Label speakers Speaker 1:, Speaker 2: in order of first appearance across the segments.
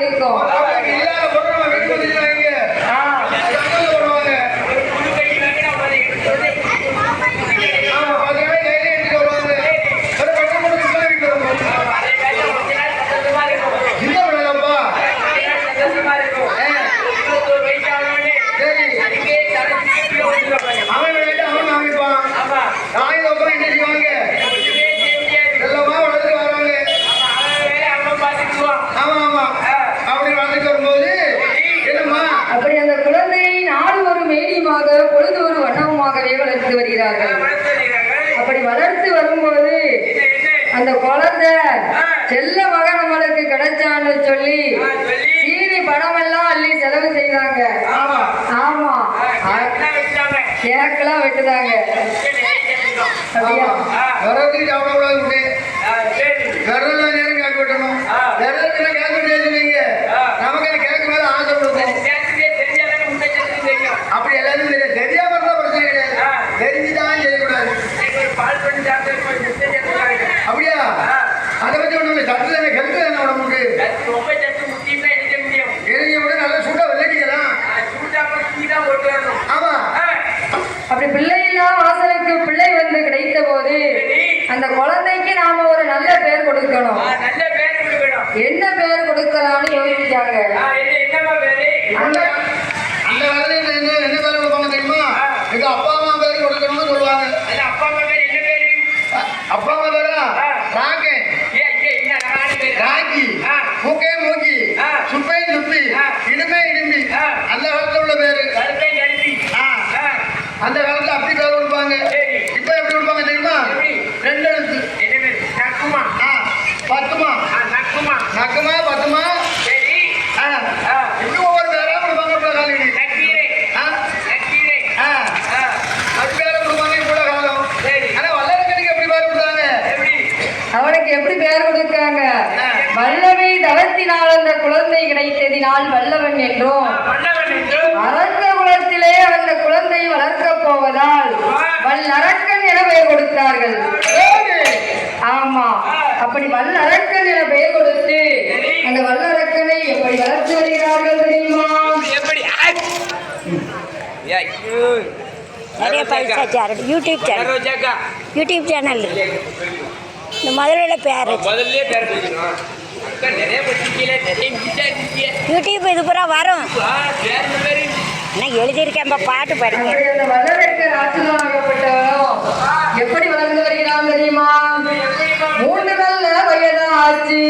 Speaker 1: இருக்கும்
Speaker 2: வளர்த்து
Speaker 1: வருகிறார்கள். அப்படி வளர்த்து வரும்போது அந்த குழந்தை செல்ல மகன் நம்மளுக்கு கிடைச்சான்னு சொல்லி சீனி பணம் எல்லாம் அள்ளி செலவு செய்தாங்க.
Speaker 2: ஆமா.
Speaker 1: ஆமா. கேக்கெல்லாம் வெட்டுதாங்க. அப்படியா?
Speaker 2: அந்த
Speaker 1: குழந்தைக்கு நாம ஒரு நல்ல பேர் கொடுக்கணும்.
Speaker 3: நல்ல பேர் கொடுக்கணும்.
Speaker 1: என்ன பேர் கொடுக்கலாம்னு யோசிச்சாங்க
Speaker 2: அந்த அந்த காலத்துல என்ன என்ன பேர் கொடுப்பாங்க தெரியுமா? எங்க அப்பா அம்மா பேர் கொடுக்கணும்னு சொல்லுவாங்க.
Speaker 3: அப்பா அம்மா பேர் என்ன பேரு?
Speaker 2: அப்பா அம்மா பேரா? ராகே.
Speaker 3: ஏ ஏ என்ன நாலு பேரு?
Speaker 2: ராகி.
Speaker 3: ஆ.
Speaker 2: மூக்கே மூக்கி.
Speaker 3: ஆ.
Speaker 2: சுப்பே சுப்பி. இடும்பி.
Speaker 3: ஆ.
Speaker 2: அந்த காலத்துல உள்ள பேரு. அந்த காலத்துல அப்படி பேர் கொடுப்பாங்க
Speaker 3: சரி.
Speaker 2: இப்ப எப்படி கொடுப்பாங்க தெரியுமா
Speaker 3: எப்படி?
Speaker 2: ரெண்டு எழுத்து
Speaker 3: என்ன பேரு நக்குமா
Speaker 2: ஆ, பத்துமா
Speaker 3: ஆ,
Speaker 2: பத்துமா
Speaker 3: சரி.
Speaker 2: ஆ.
Speaker 3: ஆ,
Speaker 2: இப்படி ஒவ்வொரு பேரா கொடுப்பாங்க ஆ? ஆ, அப்படி பேர கொடுப்பாங்க இப்ப காலம்.
Speaker 3: சரி.
Speaker 2: ஆனா வல்லரக்கனுக்கு எப்படி பேர் கொடுத்தாங்க?
Speaker 3: எப்படி?
Speaker 1: அவனுக்கு எப்படி பேர் கொடுக்காங்க வல்லமை தவத்தினால் அந்த குழந்தை கிடைத்ததினால் வல்லவன் என்றும்
Speaker 3: மன்னவன் என்று
Speaker 1: அரக்க குலத்திலே அந்த குழந்தை வளர்க்கப் போவதால் வல்லரக்கன் என பெயர் கொடுத்தார்கள் ஆமா அப்படி வல்லரக்கன் என பெயர் கொடுத்து அந்த வல்லரக்கனை எப்படி வளர்த்து வருகிறார்கள் தெரியுமா
Speaker 3: எப்படி ஐயோ
Speaker 4: நிறைய பைசா channel YouTube
Speaker 3: channel
Speaker 4: YouTube channel இந்த முதல்ல பேர் யூடியூப் இது பூரா வரும் நான் எழுதியிருக்கேன் பாட்டு பாருங்க.
Speaker 1: எப்படி வளர்ந்து வருகிறான் தெரியுமா? மூன்று நல்ல வயதாச்சு.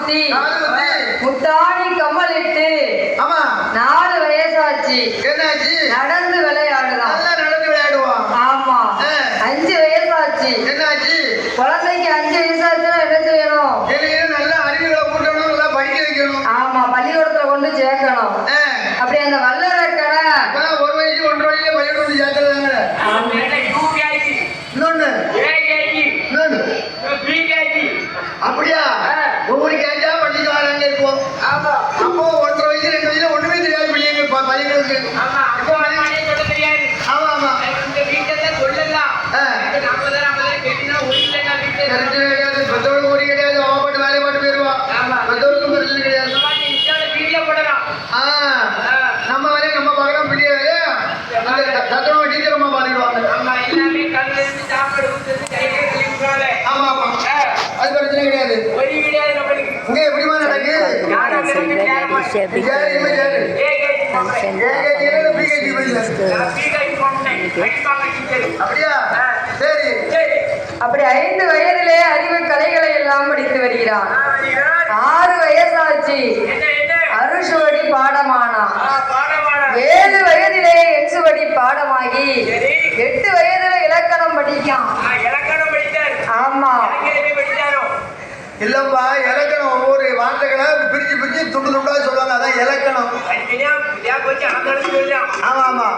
Speaker 1: குத்தி முத்தாடி
Speaker 2: ஆமா.
Speaker 1: நாலு வயசாச்சு. நடந்து
Speaker 2: விளையாடலாம் நடந்து விளையாடுதான்
Speaker 1: ஆமா. அஞ்சு வயசாச்சு.
Speaker 2: என்னாச்சு?
Speaker 1: குழந்தைக்கு அஞ்சு வயசாச்சுன்னா என்ன செய்யணும்? ஆமா பள்ளிக்கூடத்துல கொண்டு சேர்க்கணும். அப்படி அந்த வல்லரை
Speaker 2: கடை ஒரு வயசு ஒன்றரை வயசுல பள்ளிக்கூடத்துல
Speaker 3: சேர்க்கலாங்க
Speaker 2: இன்னொன்னு. அப்படியா? கிடையாது இங்க எப்படிமா நடக்கு
Speaker 1: அப்படி ஐந்து வயதிலே அறிவு கலைகளை எல்லாம் படித்து வருகிறான். ஆறு வயசாச்சு.
Speaker 3: அருஷுவடி பாடமானா
Speaker 1: ஏழு வயதிலே எக்ஸுவடி பாடமாகி எட்டு வயதுல இலக்கணம் படிக்கான்.
Speaker 3: ஆமா. இல்லப்பா இலக்கணம் வார்த்தைகளை
Speaker 1: பிரிச்சு
Speaker 3: பிரிச்சு துண்டு
Speaker 2: துண்டா சொல்லுவாங்க. அதான் இலக்கணம். ஆமா ஆமா.